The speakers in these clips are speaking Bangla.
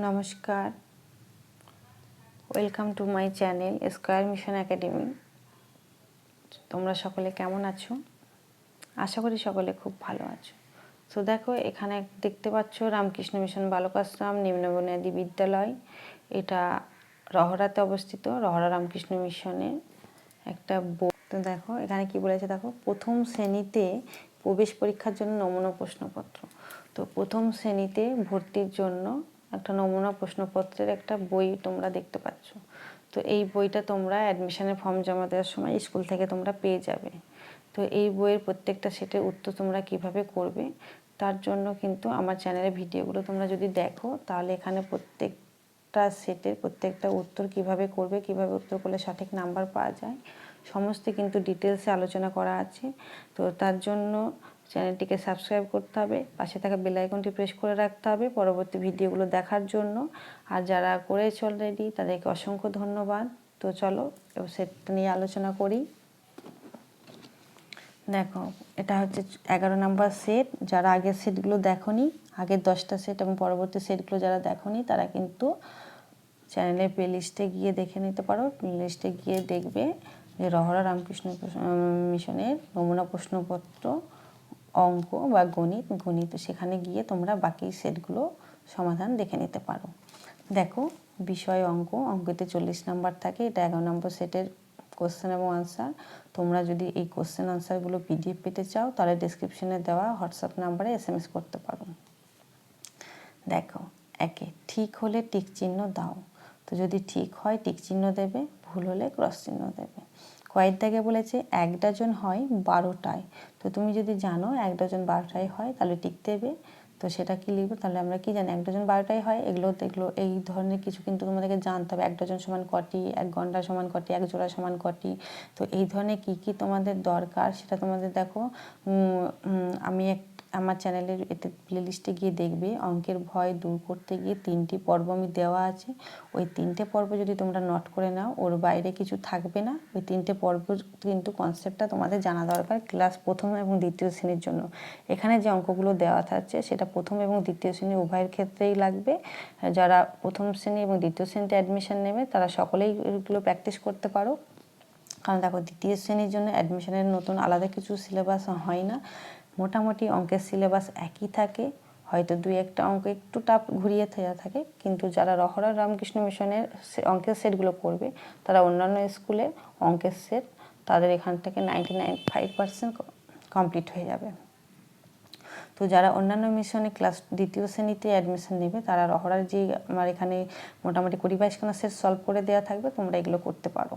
নমস্কার। Welcome to my channel Square Mission Academy তোমরা সকলে কেমন আছো? আশা করি সকলে খুব ভালো আছো। তো দেখো, এখানে দেখতে পাচ্ছ রামকৃষ্ণ মিশন বালকাশ্রম নিম্নবুনিয়াদী বিদ্যালয়। এটা রহরাতে অবস্থিত, রহরা রামকৃষ্ণ মিশনের একটা তো দেখো, এখানে কি বলেছে দেখো, প্রথম শ্রেণীতে প্রবেশ পরীক্ষার জন্য নমুনা প্রশ্নপত্র। তো প্রথম শ্রেণীতে ভর্তির জন্য একটা নমুনা প্রশ্নপত্রের একটা বই তোমরা দেখতে পাচ্ছ। তো এই বইটা তোমরা অ্যাডমিশনের ফর্ম জমা দেওয়ার সময় স্কুল থেকে তোমরা পেয়ে যাবে। তো এই বইয়ের প্রত্যেকটা সেটের উত্তর তোমরা কীভাবে করবে, তার জন্য কিন্তু আমার চ্যানেলের ভিডিওগুলো তোমরা যদি দেখো, তাহলে এখানে প্রত্যেকটা সেটের প্রত্যেকটা উত্তর কীভাবে করবে, কীভাবে উত্তর করলে সঠিক নাম্বার পাওয়া যায়, সমস্ত কিন্তু ডিটেলসে আলোচনা করা আছে। তো তার জন্য চ্যানেলটিকে সাবস্ক্রাইব করতে হবে, পাশে থাকা বেল আইকনটি প্রেস করে রাখতে হবে পরবর্তী ভিডিওগুলো দেখার জন্য। আর যারা করেছে অলরেডি তাদেরকে অসংখ্য ধন্যবাদ। তো চলো, এবার সেটটা নিয়ে আলোচনা করি। দেখো, এটা হচ্ছে এগারো নাম্বার সেট। যারা আগের সেটগুলো দেখনি, আগের দশটা সেট এবং পরবর্তী সেটগুলো যারা দেখনি, তারা কিন্তু চ্যানেলের প্লে লিস্টে গিয়ে দেখে নিতে পারো। প্লে লিস্টে গিয়ে দেখবে যে রহরা রামকৃষ্ণ মিশনের নমুনা প্রশ্নপত্র। অঙ্ক বা গণিত গণিত সেখানে গিয়ে তোমরা বাকি সেটগুলো সমাধান দেখে নিতে পারো। দেখো, বিষয় অঙ্ক, অঙ্কতে চল্লিশ নাম্বার থাকে, এটা এগারো নম্বর সেটের কোশ্চেন এবং আনসার তোমরা যদি এই কোশ্চেন আনসারগুলো পিডিএফ পেতে চাও, তাহলে ডিসক্রিপশনে দেওয়া হোয়াটসঅ্যাপ নাম্বারে এস এম এস করতে পারো। দেখো, একে, ঠিক হলে টিক চিহ্ন দাও। তো যদি ঠিক হয়, টিক চিহ্ন দেবে, ভুল হলে ক্রস চিহ্ন দেবে। কয়েক দাগে বলেছে এক ডজন হয় বারোটায়। তো তুমি যদি জানো এক ডজন বারোটায় হয়, তাহলে টিক দেবে। তো সেটা কী লিখব? তাহলে আমরা কি জানি? এক ডজন বারোটাই হয়, এগুলো এগুলো, এই ধরনের কিছু কিন্তু তোমাদেরকে জানতে হবে। এক ডজন সমান কটি, এক ঘণ্টা সমান কটি, এক জোড়া সমান কটি। তো এই ধরনের কি কি তোমাদের দরকার সেটা তোমাদের দেখো। আমি এক আমার চ্যানেলের এতে প্লেলিস্টে গিয়ে দেখবে, অঙ্কের ভয় দূর করতে গিয়ে তিনটি পর্ব আমি দেওয়া আছে। ওই তিনটে পর্ব যদি তোমরা নোট করে নাও, ওর বাইরে কিছু থাকবে না। ওই তিনটে পর্ব কিন্তু কনসেপ্টটা তোমাদের জানা দরকার ক্লাস প্রথম এবং দ্বিতীয় শ্রেণির জন্য। এখানে যে অঙ্কগুলো দেওয়া থাকছে, সেটা প্রথম এবং দ্বিতীয় শ্রেণি উভয়ের ক্ষেত্রেই লাগবে। যারা প্রথম শ্রেণি এবং দ্বিতীয় শ্রেণীতে অ্যাডমিশন নেবে, তারা সকলেই এগুলো প্র্যাকটিস করতে পারো। কারণ দেখো, দ্বিতীয় শ্রেণির জন্য অ্যাডমিশনের নতুন আলাদা কিছু সিলেবাস হয় না। মোটামুটি অঙ্কের সিলেবাস একই থাকে, হয়তো দুই একটা অঙ্ক একটু টাপ ঘুরিয়ে থেয়া থাকে, কিন্তু যারা রহরা রামকৃষ্ণ মিশনের অঙ্কের সেটগুলো করবে তারা অন্যান্য স্কুলে অঙ্কের সেট তাদের এখান থেকে ninety nine five percent complete হয়ে যাবে। তো যারা অন্যান্য মিশনে ক্লাস, দ্বিতীয় শ্রেণীতে অ্যাডমিশন নেবে তারা রহরার যে আমার এখানে মোটামুটি কুড়ি বাইশখানা সেট সলভ করে দেওয়া থাকবে, তোমরা এগুলো করতে পারো।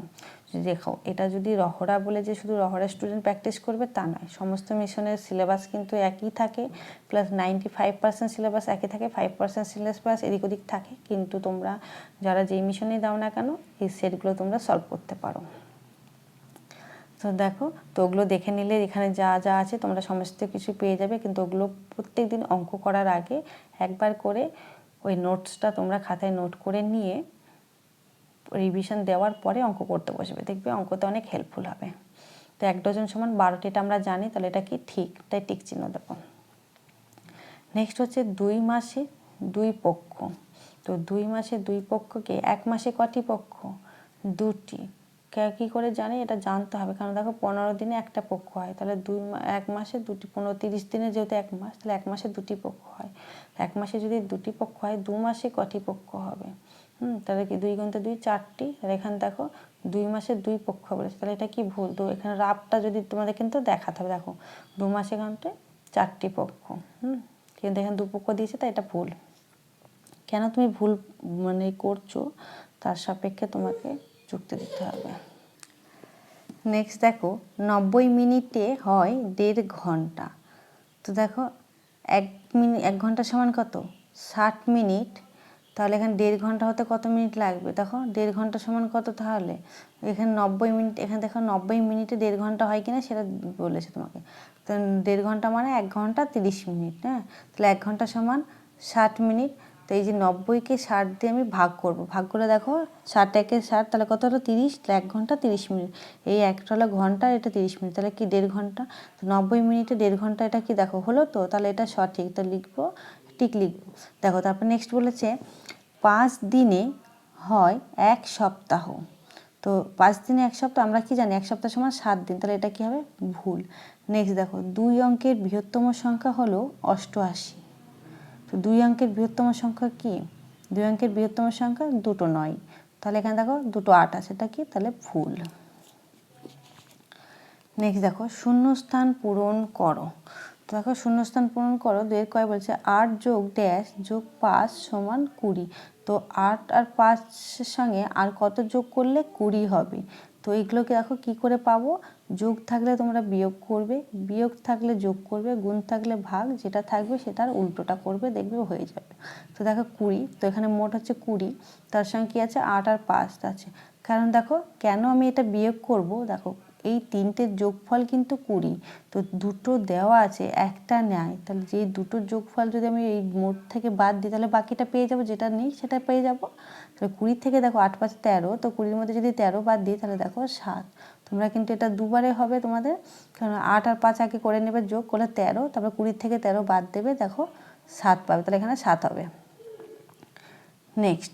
দেখো, এটা যদি রহরা বলে যে শুধু রহরা স্টুডেন্ট প্র্যাকটিস করবে, তা নয়। সমস্ত মিশনের সিলেবাস কিন্তু একই থাকে plus ninety five percent syllabus একই থাকে ফাইভ পার্সেন্ট সিলেবাস এদিক ওদিক থাকে, কিন্তু তোমরা যারা যেই মিশনেই দাও না কেন, এই সেটগুলো তোমরা সলভ করতে পারো। তো দেখো, তো ওগুলো দেখে নিলে এখানে যা যা আছে তোমরা সমস্ত কিছু পেয়ে যাবে। কিন্তু ওগুলো প্রত্যেক দিন অঙ্ক করার আগে একবার করে ওই নোটসটা তোমরা খাতায় নোট করে নিয়ে রিভিশন দেওয়ার পরে অঙ্ক করতে বসবে। দেখবে অঙ্কতে অনেক হেল্পফুল হবে। তো এক ডজন সমান বারোটি এটা আমরা জানি, তাহলে এটা কি? ঠিক। তাই টিক চিহ্ন দেবো। নেক্সট হচ্ছে দুই মাসে দুই পক্ষ। তো দুই মাসে দুই পক্ষকে এক মাসে কটি পক্ষ? দুটি। কী করে জানি? এটা জানতে হবে। কারণ দেখো পনেরো দিনে একটা পক্ষ হয়। তাহলে দুই এক মাসে দুটি, পনেরো, তিরিশ দিনে যেহেতু এক মাস, তাহলে এক মাসে দুটি পক্ষ হয়। এক মাসে যদি দুটি পক্ষ হয়, দু মাসে কটি পক্ষ হবে? হুম, তাহলে কি দুই গুণতে দুই চারটি? আর এখানে দেখো দুই মাসে দুই পক্ষ বলেছে। তাহলে এটা কি ভুল? তো এখানে রাবটা যদি তোমাদের কিন্তু দেখাতে হবে। দেখো দু মাসে ঘন্টে চারটি পক্ষ। হুম, কিন্তু এখানে দু পক্ষ দিয়েছে, তাই এটা ভুল। কেন তুমি ভুল মানে করছ? তার সাপেক্ষে তোমাকে যুক্তি দিতে হবে। নেক্সট দেখো, নব্বই মিনিটে হয় দেড় ঘণ্টা। তো দেখো, এক মিনিট এক ঘণ্টা সমান কত? ষাট মিনিট। তাহলে এখানে দেড় ঘণ্টা হতে কত মিনিট লাগবে? দেখো, দেড় ঘণ্টা সমান কত তাহলে? এখানে নব্বই মিনিট, এখানে দেখো নব্বই মিনিটে দেড় ঘণ্টা হয় কিনা সেটা বলেছে তোমাকে। তো দেড় ঘণ্টা মানে এক ঘণ্টা তিরিশ মিনিট হ্যাঁ? তাহলে এক ঘণ্টা সমান ষাট মিনিট তো এই যে নব্বইকে ষাট দিয়ে আমি ভাগ করব। ভাগ করে দেখো, ষাট একে ষাট, তাহলে কত হলো? তিরিশ এক ঘণ্টা তিরিশ মিনিট। এই একটা হলো ঘণ্টা, এটা তিরিশ মিনিট, তাহলে কি দেড় ঘণ্টা? তো নব্বই মিনিটে দেড় ঘণ্টা এটা কি দেখো হলো তো? তাহলে এটা সঠিক। তো লিখব ঠিক লিখব। দেখো, তারপর নেক্সট বলেছে, পাঁচ দিনে হয় এক সপ্তাহ। তো পাঁচ দিনে এক সপ্তাহ, আমরা কি জানি? এক সপ্তাহ সমান সাত দিন, তাহলে এটা কি হবে? ভুল। নেক্সট দেখো, দুই অঙ্কের বৃহত্তম সংখ্যা হলো অষ্টআশি। দুই অঙ্কের বৃহত্তম সংখ্যা কি? দুই অঙ্কের বৃহত্তম সংখ্যা দুটো নয়। তাহলে এখানে দেখো দুটো আট আছে, এটা কি? তাহলে ভুল। নেক্সট দেখো, শূন্যস্থান পূরণ করো। তো দেখো শূন্যস্থান পূরণ করো দুয়ের কয় বলছে? আট যোগ ড্যাশ যোগ পাঁচ সমান কুড়ি। তো আট আর পাঁচের সঙ্গে আর কত যোগ করলে কুড়ি হবে? তো এগুলোকে দেখো কি করে পাবো? যোগ থাকলে তোমরা বিয়োগ করবে, বিয়োগ থাকলে যোগ করবে, গুণ থাকলে ভাগ, যেটা থাকবে সেটার উল্টোটা করবে, দেখবে হয়ে যাবে। তো দেখো কুড়ি, তো এখানে মোট হচ্ছে কুড়ি, তার সঙ্গে কী আছে? আট আর পাঁচ আছে। কারণ দেখো, কেন আমি এটা বিয়োগ করব? দেখো, এই তিনটের যোগফল কিন্তু কুড়ি, তো দুটো দেওয়া আছে, একটা নেয় তাহলে যে দুটোর যোগফল যদি আমি এই মোট থেকে বাদ দিই, তাহলে বাকিটা পেয়ে যাব, যেটা নেই সেটা পেয়ে যাব। তাহলে কুড়ি থেকে দেখো, আট পাঁচ তেরো, তো কুড়ির মধ্যে যদি তেরো বাদ দিই, তাহলে দেখো সাত। তোমরা কিন্তু এটা দুবারে হবে তোমাদের। কারণ আট আর পাঁচ আগে করে নেবে, যোগ করলে তেরো, তারপরে কুড়ির থেকে তেরো বাদ দেবে, দেখো সাত পাবে, তাহলে এখানে সাত হবে। নেক্সট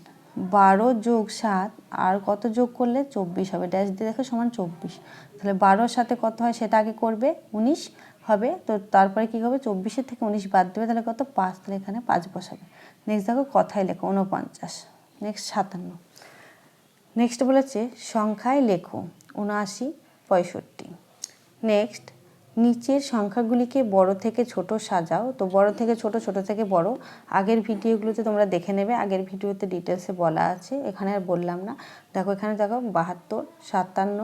বারো যোগ সাত, আর কত যোগ করলে? চব্বিশ হবে ড্যাশ দিয়ে দেখো সমান চব্বিশ। তাহলে বারোর সাথে কত হয়? সেটা আগে করবে, উনিশ হবে, তো তারপরে কী হবে? চব্বিশের থেকে উনিশ বাদ দেবে, তাহলে কত? পাঁচ, তাহলে এখানে পাঁচ বসাবে। নেক্সট দেখো কথায় লেখো উনপঞ্চাশ নেক্সট সাতান্ন। নেক্সট বলেছে, সংখ্যায় লেখো, উনআশি, পঁয়ষট্টি। নেক্সট নিচের সংখ্যাগুলিকে বড় থেকে ছোট সাজাও। তো বড় থেকে ছোট ছোট থেকে বড়। আগের ভিডিওগুলোতে তোমরা দেখে নেবে, আগের ভিডিওতে ডিটেলসে বলা আছে। এখানে আর বললাম না। দেখো, এখানে দেখো, বাহাত্তর, সাতান্ন,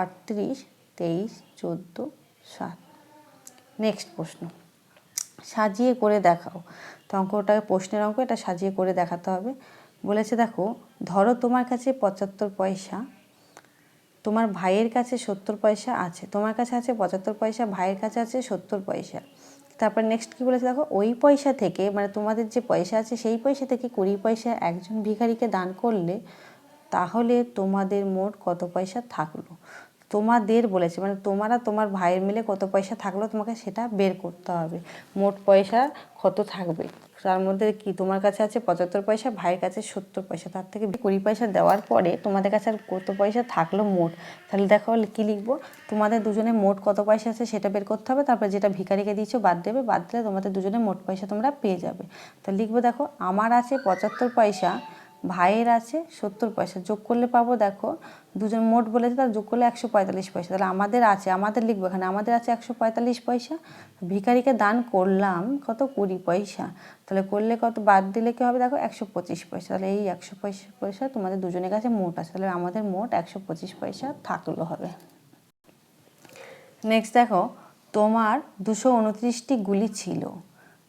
আটত্রিশ, তেইশ, চোদ্দ সাত নেক্সট প্রশ্ন। সাজিয়ে করে দেখাও। তো অঙ্কটাকে প্রশ্নের অঙ্ক, এটা সাজিয়ে করে দেখাতে হবে। বলেছে, দেখো, ধরো তোমার কাছে পঁচাত্তর পয়সা, তোমার ভাইয়ের কাছে সত্তর পয়সা আছে, তোমার কাছে আছে পঁচাত্তর পয়সা, ভাইয়ের কাছে আছে সত্তর পয়সা। তারপর নেক্সট কী বলেছে, দেখো, ওই পয়সা থেকে মানে তোমাদের যে পয়সা আছে, সেই পয়সা থেকে কুড়ি পয়সা একজন ভিখারিকে দান করলে, তাহলে তোমাদের মোট কত পয়সা থাকল? তোমাদের বলেছে মানে তোমারা তোমার ভাইয়ের মিলে কত পয়সা থাকল তোমাকে সেটা বের করতে হবে। মোট পয়সা কত থাকবে? তার মধ্যে কি তোমার কাছে আছে পঁচাত্তর পয়সা, ভাইয়ের কাছে সত্তর পয়সা। তার থেকে কুড়ি পয়সা দেওয়ার পরে তোমাদের কাছে আর কত পয়সা থাকল মোট? তাহলে দেখো কী লিখব? তোমাদের দুজনে মোট কত পয়সা আছে সেটা বের করতে হবে। তারপর যেটা ভিখারিকে দিয়েছ বাদ দেবে, বাদ দিলে তোমাদের দুজনে মোট পয়সা তোমরা পেয়ে যাবে। তো লিখব দেখো, আমার আছে পঁচাত্তর পয়সা ভাইয়ের আছে সত্তর পয়সা, যোগ করলে পাবো দেখো, দুজন মোট বলেছে তার যোগ করলে একশো পঁয়তাল্লিশ পয়সা, তাহলে আমাদের আছে, আমাদের লিখব এখানে, আমাদের আছে একশো পঁয়তাল্লিশ পয়সা, ভিখারিকে দান করলাম, কত? কুড়ি পয়সা, তাহলে করলে কত? বাদ দিলে কী হবে দেখো? একশো পঁচিশ পয়সা, তাহলে এই একশো পয়সা পয়সা তোমাদের দুজনের কাছে মোট আছে, তাহলে আমাদের মোট একশো পঁচিশ পয়সা থাকল হবে। নেক্সট দেখো, তোমার দুশো উনত্রিশটি গুলি ছিল।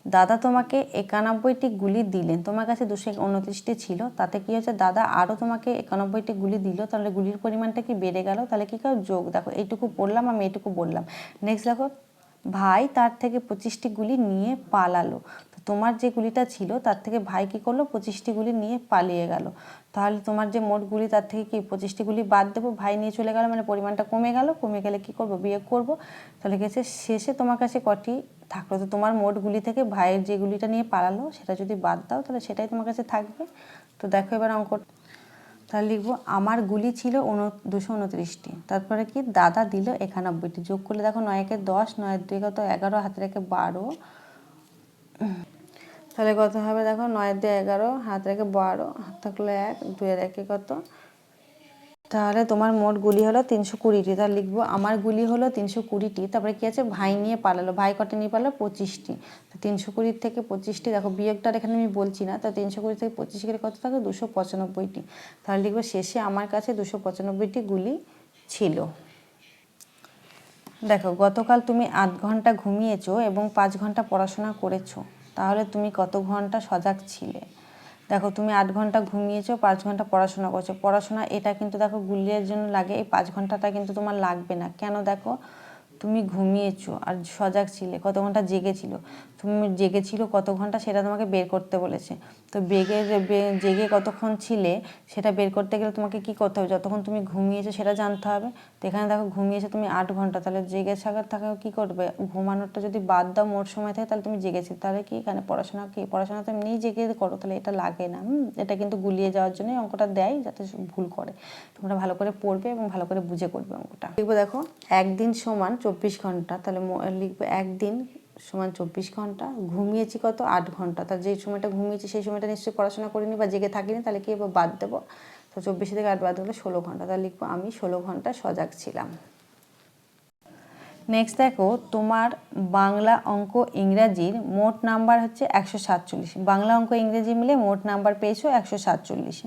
দাদা তোমাকে একানব্বইটি গুলি দিলেন। তোমার কাছে দুশো উনত্রিশটি ছিল। তাতে কি হয়েছে? দাদা আরও তোমাকে একানব্বইটি গুলি দিল। তাহলে গুলির পরিমাণটা কি বেড়ে গেল? তাহলে কী কেউ যোগ দেখো, এইটুকু বললাম, আমি এইটুকু বললাম। নেক্সট দেখো, ভাই তার থেকে পঁচিশটি গুলি নিয়ে পালালো। তোমার যে গুলিটা ছিল, তার থেকে ভাই কী করল? পঁচিশটি গুলি নিয়ে পালিয়ে গেল। তাহলে তোমার যে মোট গুলি, তার থেকে কি পঁচিশটি গুলি বাদ দেবো? ভাই নিয়ে চলে গেল মানে পরিমাণটা কমে গেল। কমে গেলে কি করব? বিয়ে করব। তাহলে গেছে, শেষে তোমার কাছে কটি থাকল? তো তোমার মোট গুলি থেকে ভাইয়ের যে গুলিটা নিয়ে পালালো, সেটা যদি বাদ দাও, তাহলে সেটাই তোমার কাছে থাকবে। তো দেখো এবার অঙ্ক, তাহলে লিখব, আমার গুলি ছিল উন, দুশো উনত্রিশটি। তারপরে কি? দাদা দিল একানব্বইটি। যোগ করলে দেখো নয়কে দশ নয়ের দুই কত? এগারো হাতে রেখে বারো। তাহলে কত হবে দেখো নয়ের দুই এগারো হাত রেখে বারো, হাত থাকল এক দুইয়ের একে কত? তাহলে তোমার মোট গুলি হলো তিনশো কুড়িটি। তাহলে লিখব, আমার গুলি হলো তিনশো কুড়িটি, তারপরে কী আছে? ভাই নিয়ে পালালো, ভাই কটা নিয়ে পালালো? পঁচিশটি। তিনশো কুড়ির থেকে পঁচিশটি, দেখো বিয়োগটার এখানে আমি বলছি না, তো তিনশো কুড়ি থেকে পঁচিশ গেলে কত থাকে? দুশো পঁচানব্বইটি। তাহলে লিখব শেষে আমার কাছে দুশো পঁচানব্বইটি গুলি ছিল। দেখো গতকাল তুমি আধ ঘণ্টা ঘুমিয়েছো এবং পাঁচ ঘণ্টা পড়াশোনা করেছ। তাহলে তুমি কত ঘণ্টা সজাগ ছিলে? দেখো, তুমি আট ঘণ্টা ঘুমিয়েছো, পাঁচ ঘণ্টা পড়াশোনা করছ। পড়াশোনা, এটা কিন্তু দেখো গুলিয়ের জন্য লাগে, এই পাঁচ ঘন্টাটা কিন্তু তোমার লাগবে না। কেন দেখো? তুমি ঘুমিয়েছো আর সজাগ ছিলে, কত ঘণ্টা জেগেছিল? তুমি জেগেছিল কত ঘণ্টা সেটা তোমাকে বের করতে বলেছে। তো বেগে জেগে কতক্ষণ ছিলে সেটা বের করতে গেলে তোমাকে কি করতে হবে? যতক্ষণ তুমি ঘুমিয়েছো সেটা জানতে হবে। তো এখানে দেখো ঘুমিয়েছো তুমি আট ঘণ্টা, তাহলে জেগে থাকার থাকাও কি করবে? ঘুমানোরটা যদি বাদ দাও, মোট সময় থাকে, তাহলে তুমি জেগেছি। তাহলে কি এখানে পড়াশোনা কি? পড়াশোনা তো এমনিই জেগে করো, তাহলে এটা লাগে না এটা কিন্তু গুলিয়ে যাওয়ার জন্যই অঙ্কটা দেয় যাতে ভুল করে। তোমরা ভালো করে পড়বে এবং ভালো করে বুঝে করবে অঙ্কটা। লিখব দেখো, একদিন সমান চব্বিশ ঘণ্টা, তাহলে লিখব একদিন সমান চব্বিশ ঘণ্টা, ঘুমিয়েছি কত? আট ঘণ্টা। তাহলে যেই সময়টা ঘুমিয়েছি সেই সময়টা নিশ্চয়ই পড়াশোনা করিনি বা জেগে থাকিনি, তাহলে কি এবার বাদ দেবো? তো চব্বিশ থেকে আট বাদ হলে ষোলো ঘণ্টা। তাহলে লিখব আমি ষোলো ঘণ্টা সজাগ ছিলাম। নেক্সট দেখো, তোমার বাংলা অঙ্ক ইংরাজির মোট নাম্বার হচ্ছে একশো সাতচল্লিশ। বাংলা অঙ্ক ইংরেজি মিলে মোট নাম্বার পেয়েছ একশো সাতচল্লিশ।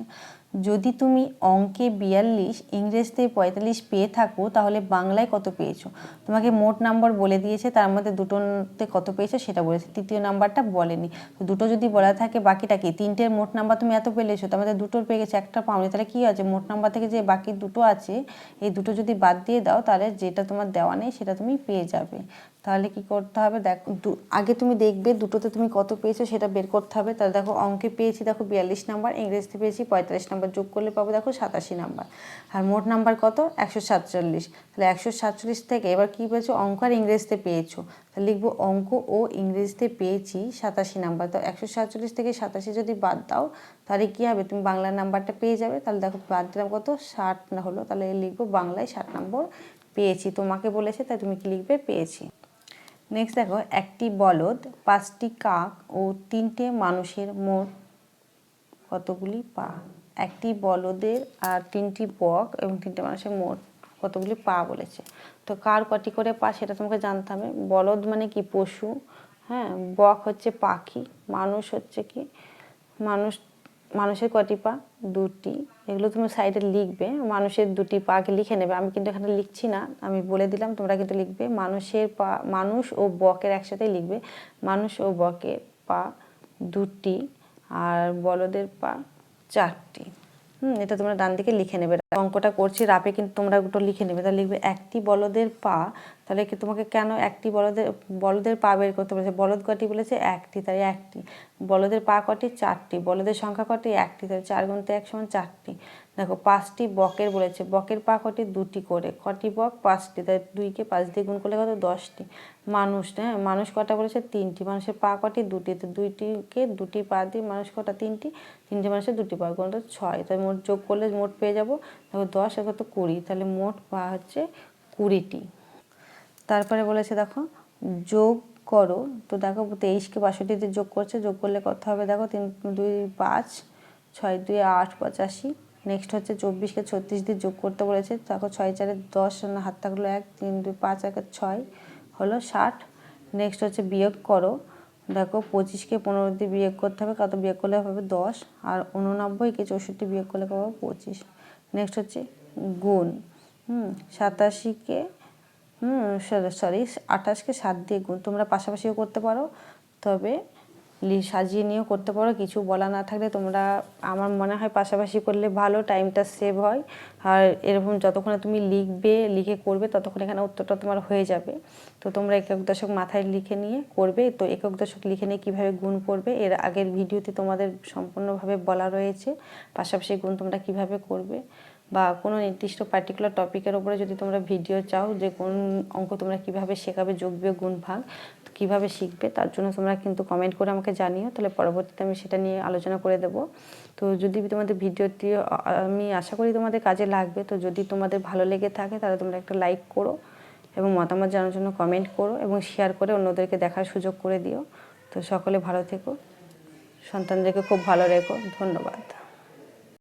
যদি তুমি অঙ্কে বিয়াল্লিশ, ইংরেজিতে পঁয়তাল্লিশ পেয়ে থাকো, তাহলে বাংলায় কত পেয়েছ? তোমাকে মোট নাম্বার বলে দিয়েছে, তার মধ্যে দুটোতে কত পেয়েছ সেটা বলেছে। তৃতীয় নাম্বারটা বলেনি। তো দুটো যদি বলা থাকে, বাকিটা কি? তিনটের মোট নাম্বার তুমি এত পেলেছো, তার মধ্যে দুটোর পেয়ে গেছে, একটা পাওনি। তাহলে কী আছে? মোট নাম্বার থেকে যে বাকি দুটো আছে, এই দুটো যদি বাদ দিয়ে দাও, তাহলে যেটা তোমার দেওয়া নেই, সেটা তুমি পেয়ে যাবে। তাহলে কি করতে হবে? দেখো আগে তুমি দেখবে দুটোতে তুমি কত পেয়েছ সেটা বের করতে হবে। তাহলে দেখো অঙ্কে পেয়েছি দেখো বিয়াল্লিশ নাম্বার, ইংরেজিতে পেয়েছি পঁয়তাল্লিশ নাম্বার। যোগ করলে পাবো দেখো সাতাশি নাম্বার। আর মোট নাম্বার কত? একশো সাতচল্লিশ। তাহলে একশো সাতচল্লিশ থেকে এবার কী পেয়েছ? অঙ্ক আর ইংরেজিতে পেয়েছ। তাহলে লিখব অঙ্ক ও ইংরেজিতে পেয়েছি সাতাশি নাম্বার। তো একশো সাতচল্লিশ থেকে সাতাশি যদি বাদ দাও, তাহলে কী হবে? তুমি বাংলার নাম্বারটা পেয়ে যাবে। তাহলে দেখো বাদ দিলাম কত? ষাট না হলো। তাহলে লিখব বাংলায় ষাট নম্বর পেয়েছি। তোমাকে বলেছে, তাই তুমি কি লিখবে? পেয়েছি। নেক্সট দেখো, একটি বলদ, পাঁচটি কাক ও তিনটে মানুষের মোট কতগুলি পা? একটি বলদের আর তিনটি বক এবং তিনটে মানুষের মোট কতগুলি পা বলেছে? তো কার কটি করে পা সেটা তোমাকে জানতে হবে। বলদ মানে কি? পশু। হ্যাঁ বক হচ্ছে পাখি, মানুষ হচ্ছে কি? মানুষ মানুষের কটি পা? দুটি। এগুলো তুমি সাইডে লিখবে, মানুষের দুটি পাকে লিখে নেবে। আমি কিন্তু এখানে লিখছি না, আমি বলে দিলাম, তোমরা কিন্তু লিখবে। মানুষের পা, মানুষ ও বকের একসাথে লিখবে। মানুষ ও বকের পা দুটি, আর বলদের পা চারটি। হুম, এটা তোমরা ডান দিকে লিখে নেবে। অঙ্কটা করছি, রাপে কিন্তু তোমরা ওটা লিখে নেবে। তাহলে লিখবে, একটি বলদের পা তাহলে কি তোমাকে কেন একটি বলদের বলদের পা বের করতে বলেছে? বলদ কটি বলেছে? একটি। তাই একটি। বলদের পা কটি? চারটি। বলদের সংখ্যা কটি? একটি। তাই চার গুণতে এক সমান চারটি। দেখো, পাঁচটি বকের বলেছে। বকের পা কটি? দুটি করে। কটি বক? পাঁচটি। তাই দুইকে পাঁচ দিয়ে গুণ করলে কত? দশটি। মানুষ হ্যাঁ? মানুষ কটা বলেছে? তিনটি। মানুষের পা কটি? দুটি। তো দুইটিকে দুটি পা দিয়ে মানুষ কটা? তিনটি। তিনটি মানুষের দুটি পা। গুণ ছয়। তাই মোট যোগ করলে মোট পেয়ে যাব দেখো দশ আর কত কুড়ি, তাহলে মোট পা হচ্ছে কুড়িটি। তারপরে বলেছে, দেখো, যোগ করো, তো দেখো তেইশকে বাষট্টিতে যোগ করছে, যোগ করলে কত হবে দেখো, তিন, দুই, পাঁচ, ছয়, দুই, আট, পঁচাশি। নেক্সট হচ্ছে চব্বিশকে ছত্রিশ দিয়ে যোগ করতে বলেছে, দেখো ছয়, চারে দশ হাত থাকল এক, তিন, দুই, পাঁচ, এক ছয় হলো ষাট। নেক্সট হচ্ছে বিয়োগ করো, দেখো পঁচিশকে পনেরো দিয়ে বিয়োগ করতে হবে, কত বিয়োগ করলে হবে দশ, আর উননব্বইকে চৌষট্টি বিয়োগ করলে পাবো পঁচিশ। নেক্সট হচ্ছে গুণ। হুম, সাতাশিকে, হুম সরি আঠাশকে সাত দিয়ে গুণ। তোমরা পাশাপাশিও করতে পারো। তবে সাজিয়ে নিয়েও করতে পারো, কিছু বলা না থাকলে তোমরা আমার মনে হয় পাশাপাশি করলে ভালো, টাইমটা সেভ হয়। আর এরকম যতক্ষণে তুমি লিখবে, লিখে করবে, ততক্ষণ এখানে উত্তরটা তোমার হয়ে যাবে। তো তোমরা একক দশক মাথায় লিখে নিয়ে করবে। তো একক দশক লিখে নিয়ে কীভাবে গুণ করবে, এর আগের ভিডিওতে তোমাদের সম্পূর্ণভাবে বলা রয়েছে। পাশাপাশি গুণ তোমরা কীভাবে করবে। বা কোনো নির্দিষ্ট পার্টিকুলার টপিকের উপরে যদি তোমরা ভিডিও চাও যে কোন অঙ্ক তোমরা কীভাবে শেখাবে, যোগ, বিয়োগ, গুণ, ভাগ, কীভাবে শিখবে, তার জন্য তোমরা কিন্তু কমেন্ট করে আমাকে জানিও। তাহলে পরবর্তীতে আমি সেটা নিয়ে আলোচনা করে দেবো। তো যদি তোমাদের ভিডিওটি আমি আশা করি তোমাদের কাজে লাগবে। তো যদি তোমাদের ভালো লেগে থাকে, তাহলে তোমরা একটা লাইক করো এবং মতামত জানার জন্য কমেন্ট করো এবং শেয়ার করে অন্যদেরকে দেখার সুযোগ করে দিও। তো সকলে ভালো থেকো। সন্তানদেরকে খুব ভালো রেখো। ধন্যবাদ।